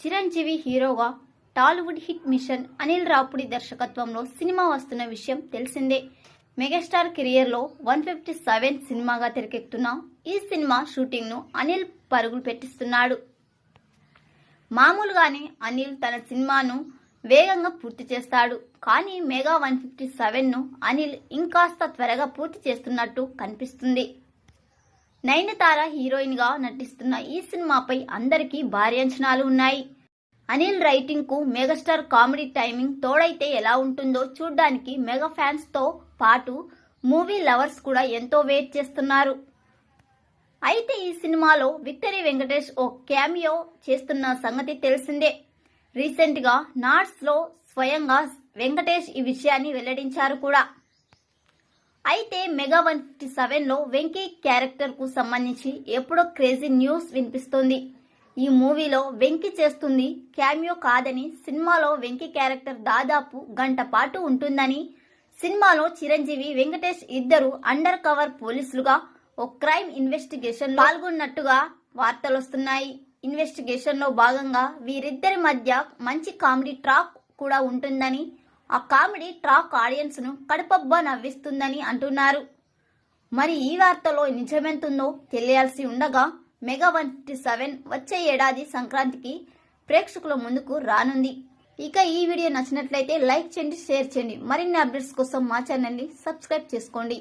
చిరంజీవి హీరోగా Tollywood hit machine Anil Ravipudi దర్శకత్వంలో cinema వస్తున్న విషయం తెలిసిందే. మెగాస్టార్ కెరియర్లో వన్ ఫిఫ్టీ సెవెన్ సినిమాగా తెరకెక్కుతున్న ఈ సినిమా షూటింగ్ను అనిల్ పరుగులు పెట్టిస్తున్నాడు. మామూలుగానే అనిల్ తన సినిమాను వేగంగా పూర్తి చేస్తాడు. కానీ మెగా వన్ ఫిఫ్టీ సెవెన్ను అనిల్ ఇంకాస్త త్వరగా పూర్తి చేస్తున్నట్టు కనిపిస్తుంది. నయనతార హీరోయిన్గా నటిస్తున్న ఈ సినిమాపై అందరికీ భారీ అంచనాలు ఉన్నాయి. అనిల్ రైటింగ్కు మెగాస్టార్ కామెడీ టైమింగ్ తోడైతే ఎలా ఉంటుందో చూడ్డానికి మెగా ఫ్యాన్స్తో పాటు మూవీ లవర్స్ కూడా ఎంతో వెయిట్ చేస్తున్నారు. అయితే ఈ సినిమాలో విక్టరీ వెంకటేష్ ఓ క్యామియో చేస్తున్న సంగతి తెలిసిందే. రీసెంట్గా లో స్వయంగా వెంకటేష్ ఈ విషయాన్ని వెల్లడించారు కూడా. అయితే మెగా వన్ ఫిఫ్టీ సెవెన్లో వెంకీ క్యారెక్టర్కు సంబంధించి ఎప్పుడో క్రేజీ న్యూస్ వినిపిస్తోంది. ఈ మూవీలో వెంకీ చేస్తుంది క్యామియో కాదని సినిమాలో వెంకీ క్యారెక్టర్ దాదాపు గంట పాటు ఉంటుందని. సినిమాలో చిరంజీవి వెంకటేష్ ఇద్దరు అండర్ కవర్ పోలీసులుగా ఓ క్రైమ్ ఇన్వెస్టిగేషన్ పాల్గొన్నట్టుగా వార్తలు వస్తున్నాయి ఇన్వెస్టిగేషన్లో భాగంగా వీరిద్దరి మధ్య మంచి కామెడీ ట్రాక్ కూడా ఉంటుందని ఆ కామెడీ ట్రాక్ ఆడియన్స్ను కడుపబ్బా నవ్విస్తుందని అంటున్నారు. మరి ఈ వార్తలో నిజమెంతుందో తెలియాల్సి ఉండగా మెగా వన్ ఫిఫ్టీ సెవెన్ వచ్చే ఏడాది సంక్రాంతికి ప్రేక్షకుల ముందుకు రానుంది. ఇక ఈ వీడియో నచ్చినట్లయితే లైక్ చేయండి షేర్ చేయండి. మరిన్ని అప్డేట్స్ కోసం మా ఛానల్ని సబ్స్క్రైబ్ చేసుకోండి.